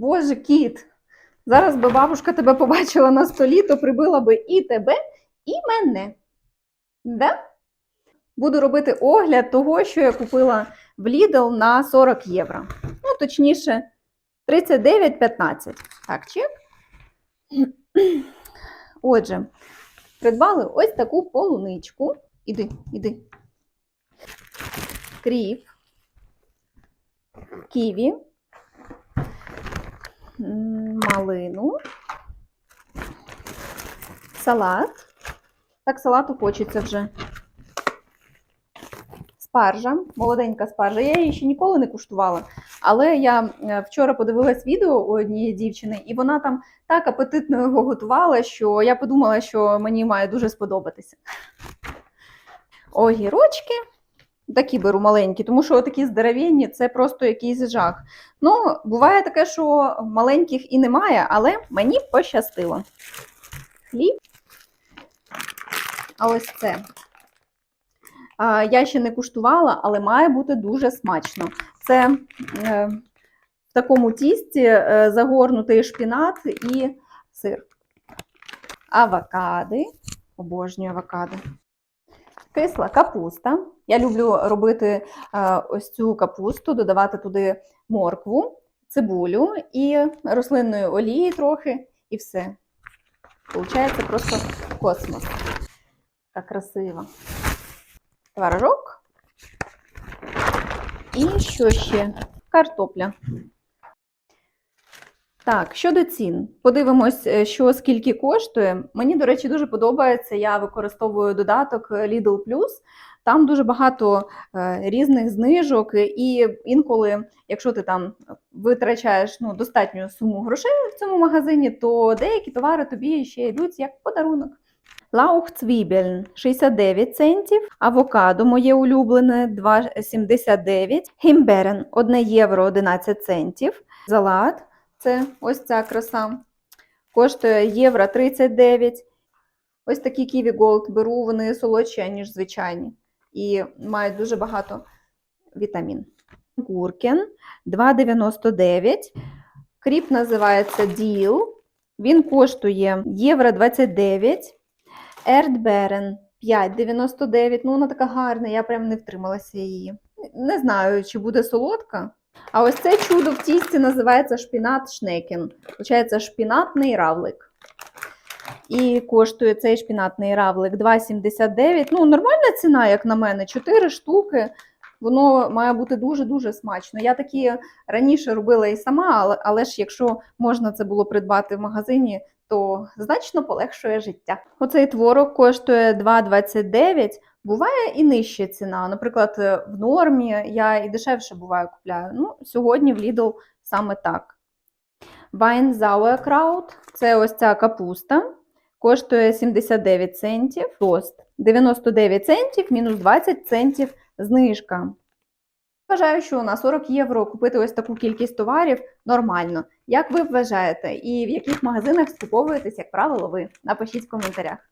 Боже, кіт. Зараз би бабушка тебе побачила на столі, то прибила би і тебе, і мене. Да? Буду робити огляд того, що я купила в Lidl на 40 євро. Ну, точніше, 39,15. Так, чек. Отже, придбали ось таку полуничку. Іди, іди. Кріп, ківі, малину, салат. Так, салату хочеться вже. Спаржа, молоденька спаржа. Я її ще ніколи не куштувала. Але я вчора подивилась відео у однієї дівчини, і вона там так апетитно його готувала, що я подумала, що мені має дуже сподобатися. Огірочки. Такі беру маленькі, тому що такі здоровенні це просто якийсь жах. Ну, буває таке, що маленьких і немає, але мені пощастило. Хліб. А ось це. А, я ще не куштувала, але має бути дуже смачно. Це е, в такому тісті е, загорнутий шпінат і сир. Авокади. Обожнюю авокадо. Кисла капуста. Я люблю робити е, ось цю капусту, додавати туди моркву, цибулю і рослинної олії трохи, і все. Получається просто космос. Так красиво. Творожок. І що ще? Картопля. Так, щодо цін, подивимось, е, що скільки коштує. Мені, до речі, дуже подобається. Я використовую додаток Lidl Plus. Там дуже багато е, різних знижок, і інколи, якщо ти там витрачаєш ну, достатню суму грошей в цьому магазині, то деякі товари тобі ще йдуть як подарунок. Лаух цвібельн 69 центів, авокадо моє улюблене 2,79, гімберен 1 євро 11 центів, салат це ось ця краса. Коштує євро 39. Ось такі Kiwi Gold беру, вони солодші, ніж звичайні. І мають дуже багато вітамін. Гуркен 2,99. Кріп називається Deal. Він коштує євро 29. Erdbeeren 5,99. Ну, вона така гарна, я прям не втрималася її. Не знаю, чи буде солодка. А ось це чудо в тісті називається шпінат шнекен. Получається шпінатний равлик. І коштує цей шпінатний равлик 2,79. Ну, нормальна ціна, як на мене, 4 штуки. Воно має бути дуже-дуже смачно. Я такі раніше робила і сама, але, але ж якщо можна це було придбати в магазині, то значно полегшує життя. Оцей творог коштує 2,29. Буває і нижча ціна. Наприклад, в нормі я і дешевше буває купляю. Ну, сьогодні в Lidl саме так. Weinsauerkraut – це ось ця капуста. Коштує 79 центів. Тост 99 центів, мінус 20 центів знижка. Вважаю, що на 40 євро купити ось таку кількість товарів нормально. Як ви вважаєте? І в яких магазинах скуповуєтесь, як правило, ви? Напишіть в коментарях.